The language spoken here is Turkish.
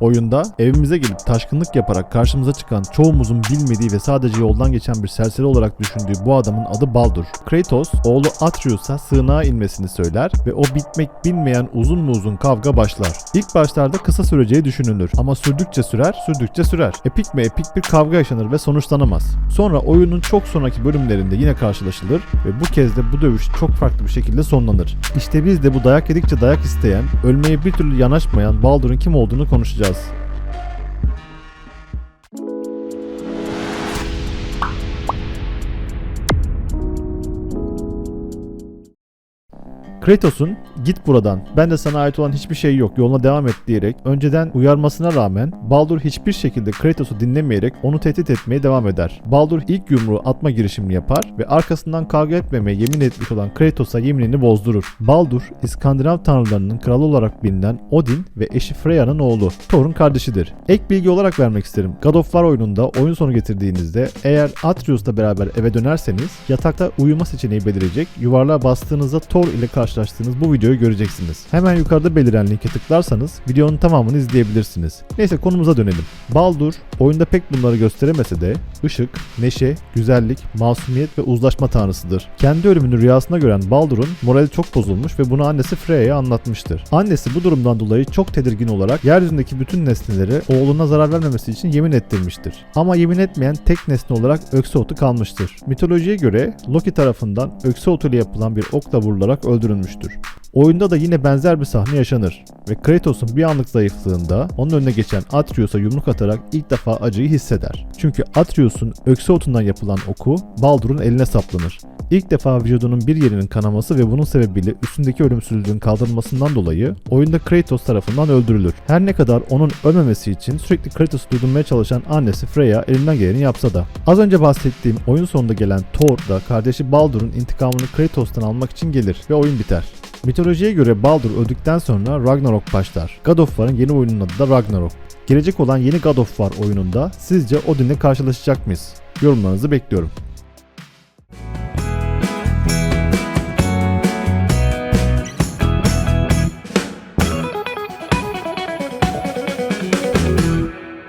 Oyunda evimize gelip taşkınlık yaparak karşımıza çıkan çoğumuzun bilmediği ve sadece yoldan geçen bir serseri olarak düşündüğü bu adamın adı Baldur. Kratos oğlu Atreus'a sığınağa inmesini söyler ve o bitmek bilmeyen uzun mu uzun kavga başlar. İlk başlarda kısa süreceği düşünülür ama sürdükçe sürer, sürdükçe sürer. Epik mi epik bir kavga yaşanır ve sonuçlanamaz. Sonra oyunun çok sonraki bölümlerinde yine karşılaşılır ve bu kez de bu dövüş çok farklı bir şekilde sonlanır. İşte biz de bu dayak yedikçe dayak isteyen, ölmeye bir türlü yanaşmayan Baldur'un kim olduğunu konuşacağız. Görüşürüz. Kratos'un git buradan bende sana ait olan hiçbir şey yok yoluna devam et diyerek önceden uyarmasına rağmen Baldur hiçbir şekilde Kratos'u dinlemeyerek onu tehdit etmeye devam eder. Baldur ilk yumruğu atma girişimini yapar ve arkasından kavga etmemeye yemin etmiş olan Kratos'a yeminini bozdurur. Baldur, İskandinav tanrılarının kralı olarak bilinen Odin ve eşi Freya'nın oğlu. Thor'un kardeşidir. Ek bilgi olarak vermek isterim. God of War oyununda oyun sonu getirdiğinizde eğer Atreus'la beraber eve dönerseniz yatakta uyuma seçeneği belirecek. Yuvarlığa bastığınızda Thor ile karşılaştığınız bu videoyu göreceksiniz. Hemen yukarıda beliren linke tıklarsanız videonun tamamını izleyebilirsiniz. Neyse konumuza dönelim. Baldur oyunda pek bunları gösteremese de ışık, neşe, güzellik, masumiyet ve uzlaşma tanrısıdır. Kendi ölümünü rüyasında gören Baldur'un morali çok bozulmuş ve bunu annesi Freya'ya anlatmıştır. Annesi bu durumdan dolayı çok tedirgin olarak yeryüzündeki bütün nesneleri oğluna zarar vermemesi için yemin ettirmiştir. Ama yemin etmeyen tek nesne olarak ökse otu kalmıştır. Mitolojiye göre Loki tarafından ökse otu ile yapılan bir okla vurularak öldürülmüştür görmüştür. Oyunda da yine benzer bir sahne yaşanır ve Kratos'un bir anlık zayıflığında onun önüne geçen Atreus'a yumruk atarak ilk defa acıyı hisseder. Çünkü Atreus'un ökse otundan yapılan oku Baldur'un eline saplanır. İlk defa vücudunun bir yerinin kanaması ve bunun sebebiyle üstündeki ölümsüzlüğün kaldırılmasından dolayı oyunda Kratos tarafından öldürülür. Her ne kadar onun ölmemesi için sürekli Kratos'u durdurmaya çalışan annesi Freya elinden geleni yapsa da. Az önce bahsettiğim oyun sonunda gelen Thor da kardeşi Baldur'un intikamını Kratos'tan almak için gelir ve oyun biter. Mitolojiye göre Baldur öldükten sonra Ragnarok başlar. God of War'ın yeni oyunun adı da Ragnarok. Gelecek olan yeni God of War oyununda sizce Odin'le karşılaşacak mıyız? Yorumlarınızı bekliyorum.